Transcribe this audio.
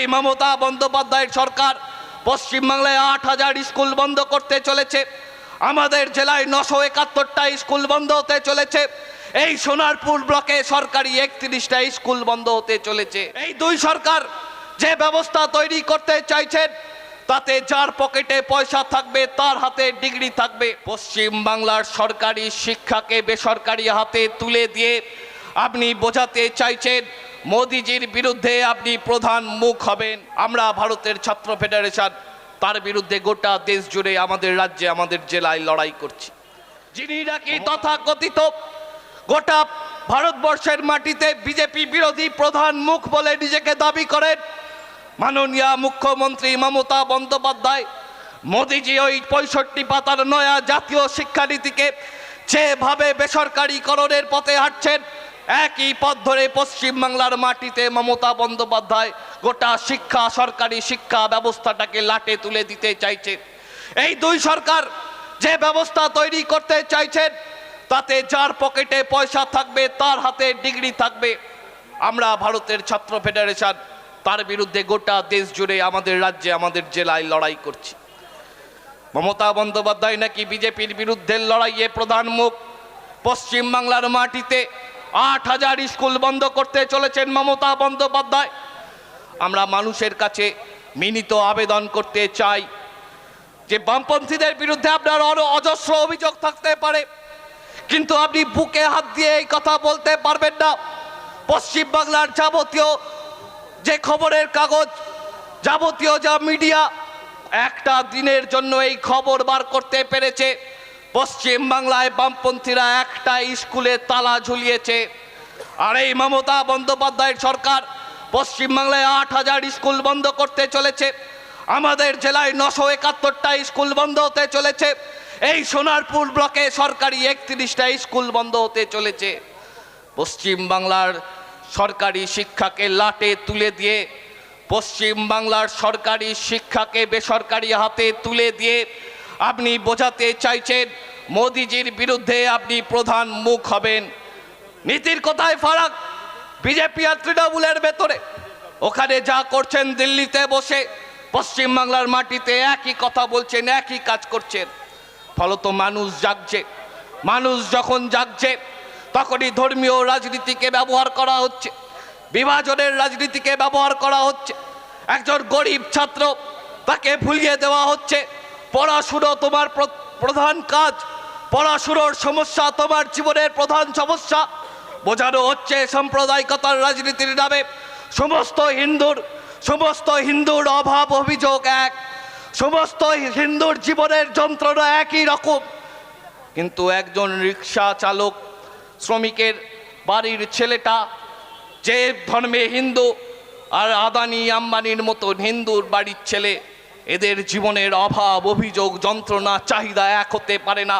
এই মমতা বন্দ্যোপাধ্যায়ের সরকার পশ্চিমবাংলায় আট হাজার স্কুল বন্ধ করতে চলেছে। আমাদের জেলায় নশো একাত্তরটা স্কুল বন্ধ হতে চলেছে। এই সোনারপুর ব্লকে সরকারি একত্রিশটা স্কুল বন্ধ হতে চলেছে। এই দুই সরকার যে ব্যবস্থা তৈরি করতে চাইছেন, তাতে যার পকেটে পয়সা থাকবে, তার হাতে ডিগ্রি থাকবে। পশ্চিম বাংলার সরকারি শিক্ষাকে বেসরকারি হাতে তুলে দিয়ে আপনি বোঝাতে চাইছেন মোদিজির বিরুদ্ধে আপনি প্রধান মুখ হবেন। আমরা ভারতের ছাত্র ফেডারেশন, তার বিরুদ্ধে গোটা দেশ জুড়ে আমাদের রাজ্যে, আমাদের জেলায় লড়াই করছি। যিনি নাকি তথাকথিত গোটা ভারতবর্ষের মাটিতে বিজেপি বিরোধী প্রধান মুখ বলে নিজেকে দাবি করেন, মাননীয় মুখ্যমন্ত্রী মমতা বন্দ্যোপাধ্যায়। মোদিজি ওই পঁয়ষট্টি পাতার নয়া জাতীয় শিক্ষানীতিকে যেভাবে বেসরকারীকরণের পথে হাঁটছেন একই পথ ধরে পশ্চিমবাংলার মাটিতে মমতা বন্দ্যোপাধ্যায় গোটা শিক্ষা, সরকারি শিক্ষা ব্যবস্থাটাকে লাটে তুলে দিতে চাইছে এই দুই সরকার যে ব্যবস্থা তৈরি করতে চাইছেন, তাতে যার পকেটে পয়সা থাকবে, তার হাতে ডিগ্রি থাকবে। আমরা ভারতের ছাত্র ফেডারেশন, তার বিরুদ্ধে গোটা দেশ জুড়ে আমাদের রাজ্যে, আমাদের জেলায় লড়াই করছি। মমতা বন্দ্যোপাধ্যায় নাকি বিজেপির বিরুদ্ধে লড়াইয়ে প্রধান মুখ? পশ্চিমবাংলার মাটিতে আট হাজার স্কুল বন্ধ করতে চলেছেন মমতা বন্দ্যোপাধ্যায়। আমরা মানুষের কাছে মিনিত আবেদন করতে চাই যে বামপন্থীদের বিরুদ্ধে আপনার আরও অজস্র অভিযোগ থাকতে পারে। কিন্তু আপনি বুকে হাত দিয়ে এই কথা বলতে পারবেন না। পশ্চিমবাংলার যাবতীয় যে খবরের কাগজ, যাবতীয় যা মিডিয়া, একটা দিনের জন্য এই খবর বার করতে পেরেছে। পশ্চিম বাংলায় বামপন্থীরা একটা স্কুলে তালা ঝুলিয়েছে। আর এই মমতা বন্দ্যোপাধ্যায়ের সরকার পশ্চিমবাংলায় আট হাজার স্কুল বন্ধ করতে চলেছে। আমাদের জেলায় নশো একাত্তরটা স্কুল বন্ধ হতে চলেছে। এই সোনারপুর ব্লকে সরকারি একত্রিশটা স্কুল বন্ধ হতে চলেছে। পশ্চিম বাংলার সরকারি শিক্ষাকে লাটে তুলে দিয়ে, পশ্চিম বাংলার সরকারি শিক্ষাকে বেসরকারি হাতে তুলে দিয়ে আপনি বোঝাতে চাইছেন, মোদিজির বিরুদ্ধে আপনি প্রধান মুখ হবেন। নীতির কোথায় ফারাক, বিজেপি আর তৃণমূলের ভেতরে। ওখানে যা করছেন দিল্লিতে বসে, পশ্চিমবাংলার মাটিতে একই কথা বলছেন, একই কাজ করছেন। ফলত মানুষ জাগছে। মানুষ যখন জাগছে, তখনই ধর্মীয় রাজনীতিকে ব্যবহার করা হচ্ছে। বিভাজনের রাজনীতিকে ব্যবহার করা হচ্ছে। একজন গরিব ছাত্র তাকে ভুলিয়ে দেওয়া হচ্ছে। পড়াশুনো তোমার প্র- প্রধান কাজ। পড়াশুনোর সমস্যা তোমার জীবনের প্রধান সমস্যা। বোঝানো হচ্ছে সাম্প্রদায়িকতার রাজনীতির নামে। সমস্ত হিন্দুর সমস্ত হিন্দুর অভাব অভিযোগ এক। সমস্ত হিন্দুর জীবনের যন্ত্রণা একই রকম। কিন্তু একজন রিক্সা চালক, শ্রমিকের বাড়ির ছেলেটা, যে ধর্মে হিন্দু আর আদানি আম্বানির মতন হিন্দুর বাড়ির ছেলে এদের জীবনের অভাব অভিযোগ যন্ত্রণা চাহিদা এক হতে পারে না।